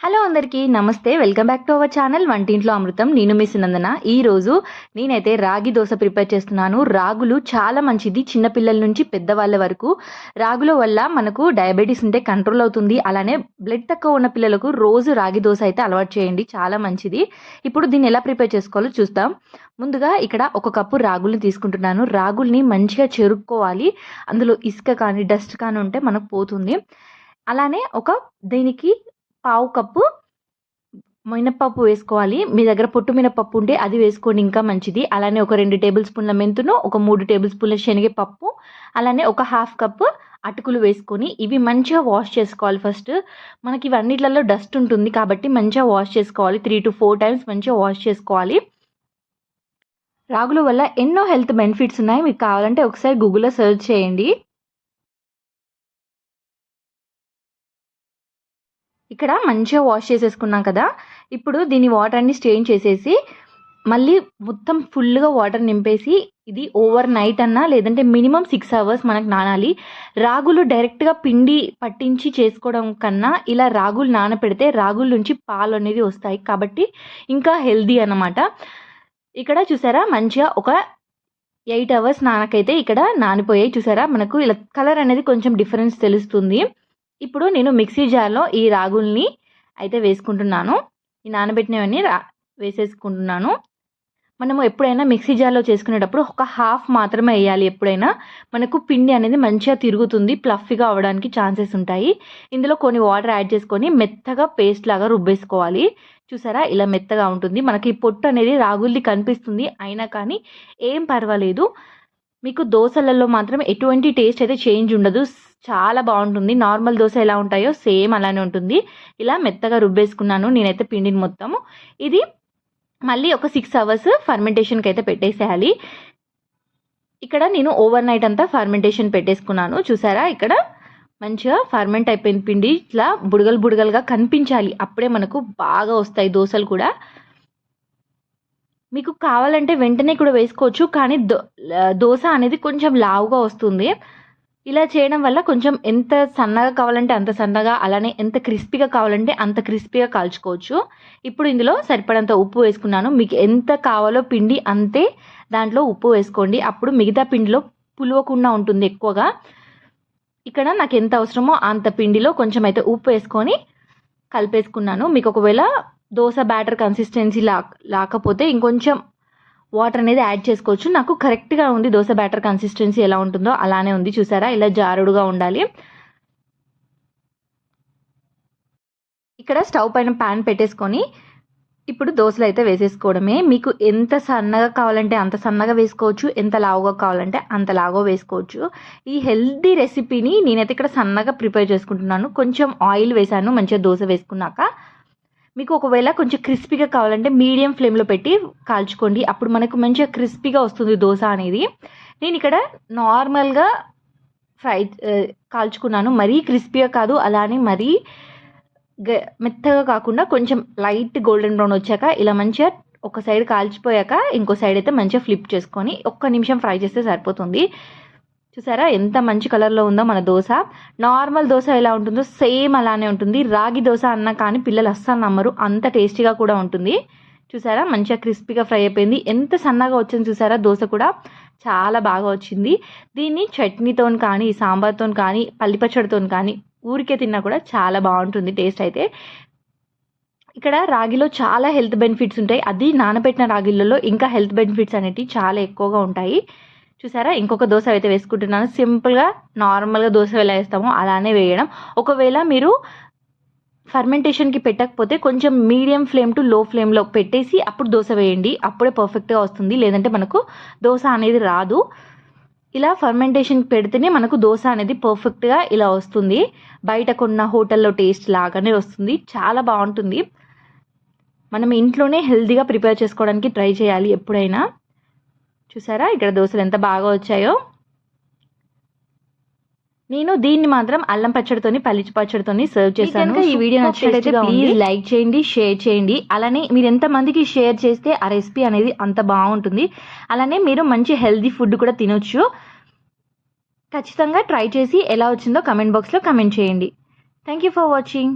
Hello అందరికీ నమస్తే. Welcome back to our channel వంటింట్లో అమృతం. నేను మిస్ నందన ఈ రోజు నేనైతే రాగి దోశ ప్రిపేర్ చేస్తున్నాను. రాగులు చాలా మంచిది చిన్నపిల్లల నుంచి పెద్దవాళ్ళ వరకు. రాగుల వల్ల మనకు డయాబెటీస్ ఉంటే కంట్రోల్ అవుతుంది. అలానే బ్లడ్ తక్కువ ఉన్న పిల్లలకు రోజు రాగి దోశ అయితే అలవాటు చేయండి. చాలా మంచిది. ఇప్పుడు దీన్ని ఎలా ప్రిపేర్ చేసుకోవాలో చూస్తాం. ముందుగా ఇక్కడ ఒక కప్పు రాగుల్ని తీసుకుంటున్నాను. రాగుల్ని మంచిగా చెరుక్కోవాలి. అందులో ఇసుక కానీ డస్ట్ కానీ ఉంటే మనకు పోతుంది. అలానే ఒక దీనికి పావు కప్పు మినప్పప్పు వేసుకోవాలి. మీ దగ్గర పొట్టు మినపప్పు ఉంటే అది వేసుకోండి ఇంకా మంచిది. అలానే ఒక రెండు టేబుల్ స్పూన్ల మెంతును ఒక మూడు టేబుల్ స్పూన్ల శనగపప్పు అలానే ఒక హాఫ్ కప్పు అటుకులు వేసుకొని ఇవి మంచిగా వాష్ చేసుకోవాలి ఫస్ట్. మనకి ఇవన్నిట్లలో డస్ట్ ఉంటుంది కాబట్టి మంచిగా వాష్ చేసుకోవాలి. త్రీ టు ఫోర్ టైమ్స్ మంచిగా వాష్ చేసుకోవాలి. రాగుల వల్ల ఎన్నో హెల్త్ బెనిఫిట్స్ ఉన్నాయి. మీకు కావాలంటే ఒకసారి గూగుల్లో సెర్చ్ చేయండి. ఇక్కడ మంచిగా వాష్ చేసేసుకున్నాం కదా. ఇప్పుడు దీని వాటర్ని స్ట్రెయిన్ చేసేసి మళ్ళీ మొత్తం ఫుల్గా వాటర్ నింపేసి ఇది ఓవర్ నైట్ అన్నా లేదంటే మినిమం సిక్స్ అవర్స్ మనకు నానాలి. రాగులు డైరెక్ట్గా పిండి పట్టించి చేసుకోవడం కన్నా ఇలా రాగులు నానపెడితే రాగుల నుంచి పాలు అనేది వస్తాయి. కాబట్టి ఇంకా హెల్దీ అన్నమాట. ఇక్కడ చూసారా మంచిగా ఒక ఎయిట్ అవర్స్ నానకైతే ఇక్కడ నానిపోయాయి. చూసారా మనకు ఇలా కలర్ అనేది కొంచెం డిఫరెన్స్ తెలుస్తుంది. ఇప్పుడు నేను మిక్సీ జార్లో ఈ రాగుల్ని అయితే వేసుకుంటున్నాను. ఈ నానబెట్టినవన్నీ రా వేసేసుకుంటున్నాను. మనము ఎప్పుడైనా మిక్సీ జార్లో చేసుకునేటప్పుడు ఒక హాఫ్ మాత్రమే వేయాలి ఎప్పుడైనా. మనకు పిండి అనేది మంచిగా తిరుగుతుంది ప్లఫీగా అవ్వడానికి ఛాన్సెస్ ఉంటాయి. ఇందులో కొన్ని వాటర్ యాడ్ చేసుకొని మెత్తగా పేస్ట్ లాగా రుబ్బేసుకోవాలి. చూసారా? ఇలా మెత్తగా ఉంటుంది. మనకి పొట్టు అనేది రాగుల్ది కనిపిస్తుంది. అయినా కానీ ఏం పర్వాలేదు. మీకు దోశలలో మాత్రం ఎటువంటి టేస్ట్ అయితే చేంజ్ ఉండదు. చాలా బాగుంటుంది. నార్మల్ దోశ ఎలా ఉంటాయో సేమ్ అలానే ఉంటుంది. ఇలా మెత్తగా రుబ్బేసుకున్నాను. నేనైతే పిండిని మొత్తము. ఇది మళ్ళీ ఒక సిక్స్ అవర్స్ ఫర్మెంటేషన్కి అయితే పెట్టేసేయాలి. ఇక్కడ నేను ఓవర్ నైట్ అంతా ఫర్మెంటేషన్ పెట్టేసుకున్నాను. చూసారా? ఇక్కడ మంచిగా ఫర్మెంట్ అయిపోయిన పిండి ఇట్లా బుడగలు బుడగలుగా కనిపించాలి. అప్పుడే మనకు బాగా వస్తాయి దోశలు కూడా. మీకు కావాలంటే వెంటనే కూడా వేసుకోవచ్చు కానీ దో దోశ అనేది కొంచెం లావుగా వస్తుంది. ఇలా చేయడం వల్ల కొంచెం ఎంత సన్నగా కావాలంటే అంత సన్నగా అలానే ఎంత క్రిస్పీగా కావాలంటే అంత క్రిస్పీగా కాల్చుకోవచ్చు. ఇప్పుడు ఇందులో సరిపడంత ఉప్పు వేసుకున్నాను. మీకు ఎంత కావాలో పిండి అంతే దాంట్లో ఉప్పు వేసుకోండి. అప్పుడు మిగతా పిండిలో పులవకుండా ఉంటుంది ఎక్కువగా. ఇక్కడ నాకు ఎంత అవసరమో అంత పిండిలో కొంచెం అయితే ఉప్పు వేసుకొని కలిపేసుకున్నాను. మీకు ఒకవేళ దోశ బ్యాటర్ కన్సిస్టెన్సీ లా లేకపోతే ఇంకొంచెం వాటర్ అనేది యాడ్ చేసుకోవచ్చు. నాకు కరెక్ట్గా ఉంది దోశ బ్యాటర్ కన్సిస్టెన్సీ ఎలా ఉంటుందో అలానే ఉంది. చూసారా? ఇలా జారుడుగా ఉండాలి. ఇక్కడ స్టవ్ పైన ప్యాన్ పెట్టేసుకొని ఇప్పుడు దోశలు అయితే వేసేసుకోవడమే. మీకు ఎంత సన్నగా కావాలంటే అంత సన్నగా వేసుకోవచ్చు. ఎంత లావుగా కావాలంటే అంత లావుగా వేసుకోవచ్చు. ఈ హెల్దీ రెసిపీని నేనైతే ఇక్కడ సన్నగా ప్రిపేర్ చేసుకుంటున్నాను. కొంచెం ఆయిల్ వేసాను మంచిగా దోశ వేసుకున్నాక. మీకు ఒకవేళ కొంచెం క్రిస్పీగా కావాలంటే మీడియం ఫ్లేమ్లో పెట్టి కాల్చుకోండి. అప్పుడు మనకు మంచిగా క్రిస్పీగా వస్తుంది దోశ అనేది. నేను ఇక్కడ నార్మల్గా ఫ్రై కాల్చుకున్నాను. మరీ క్రిస్పీగా కాదు అలానే మరీ మెత్తగా కాకుండా కొంచెం లైట్ గోల్డెన్ బ్రౌన్ వచ్చాక ఇలా మంచిగా ఒక సైడ్ కాల్చిపోయాక ఇంకో సైడ్ అయితే మంచిగా ఫ్లిప్ చేసుకొని ఒక్క నిమిషం ఫ్రై చేస్తే సరిపోతుంది. చూసారా? ఎంత మంచి కలర్లో ఉందో మన దోశ. నార్మల్ దోశ ఎలా ఉంటుందో సేమ్ అలానే ఉంటుంది. రాగి దోశ అన్నా కానీ పిల్లలు అస్సలు నమ్మరు. అంత టేస్టీగా కూడా ఉంటుంది. చూసారా? మంచిగా క్రిస్పీగా ఫ్రై అయిపోయింది. ఎంత సన్నగా వచ్చింది చూసారా? దోశ కూడా చాలా బాగా వచ్చింది. దీన్ని చట్నీతో కానీ సాంబార్తో కానీ పల్లిపచ్చడితో కానీ ఊరికే తిన్నా కూడా చాలా బాగుంటుంది టేస్ట్ అయితే. ఇక్కడ రాగిలో చాలా హెల్త్ బెనిఫిట్స్ ఉంటాయి. అది నానబెట్టిన రాగిలలో ఇంకా హెల్త్ బెనిఫిట్స్ అనేటివి చాలా ఎక్కువగా ఉంటాయి. చూసారా? ఇంకొక దోశ అయితే వేసుకుంటున్నాను. సింపుల్గా నార్మల్గా దోశ ఎలా వేస్తామో అలానే వేయడం. ఒకవేళ మీరు ఫర్మెంటేషన్కి పెట్టకపోతే కొంచెం మీడియం ఫ్లేమ్ టు లో ఫ్లేమ్లో పెట్టేసి అప్పుడు దోశ వేయండి. అప్పుడే పర్ఫెక్ట్గా వస్తుంది. లేదంటే మనకు దోశ అనేది రాదు. ఇలా ఫర్మెంటేషన్ పెడితేనే మనకు దోశ అనేది పర్ఫెక్ట్గా ఇలా వస్తుంది. బయట కొన్న హోటల్లో టేస్ట్ లాగానే వస్తుంది. చాలా బాగుంటుంది. మనం ఇంట్లోనే హెల్తీగా ప్రిపేర్ చేసుకోవడానికి ట్రై చేయాలి ఎప్పుడైనా. చూసారా? ఇక్కడ దోశలు ఎంత బాగా వచ్చాయో. నేను దీన్ని మాత్రం అల్లం పచ్చడితోని పల్లి పచ్చడితోని సర్వ్ చేశాను. ఈ వీడియో నచ్చినట్లయితే ప్లీజ్ లైక్ చేయండి షేర్ చేయండి. అలానే మీరు ఎంత మందికి షేర్ చేస్తే ఆ రెసిపీ అనేది అంత బాగుంటుంది. అలానే మీరు మంచి హెల్దీ ఫుడ్ కూడా తినొచ్చు. ఖచ్చితంగా ట్రై చేసి ఎలా వచ్చిందో కమెంట్ బాక్స్లో కమెంట్ చేయండి. Thank you for watching